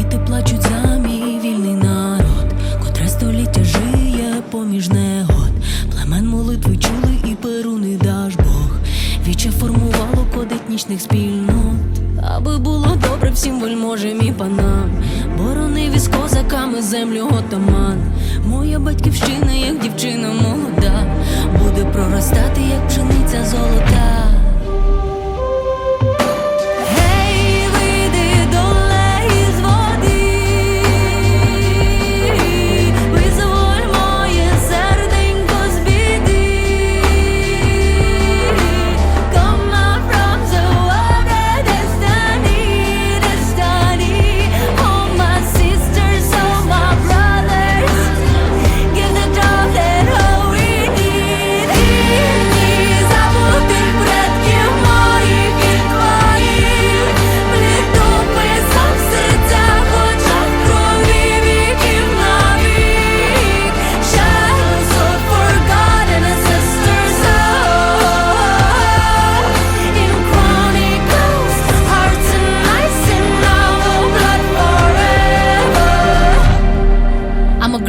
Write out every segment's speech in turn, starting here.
Діти плачуть за мій вільний народ, котре століття жиє поміж негод. Племен молитви чули і перу не даш Бог. Віче формувало кодетнічних спільнот, аби було добре всім вельможим і панам. Боронив із козаками землю отаман. Моя батьківщина, як дівчина молода, буде проростати, як пшениця золота.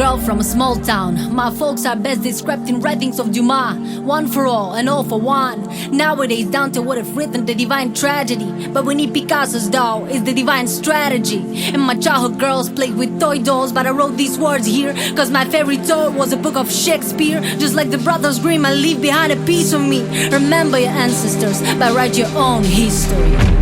Girl from a small town. My folks are best described in writings of Dumas. One for all and all for one. Nowadays, Dante would have written the divine tragedy. But we need Picasso's though, is the divine strategy. And my childhood girls played with toy dolls, but I wrote these words here. Cause my favorite toy was a book of Shakespeare. Just like the Brothers Grimm, I leave behind a piece of me. Remember your ancestors, but write your own history.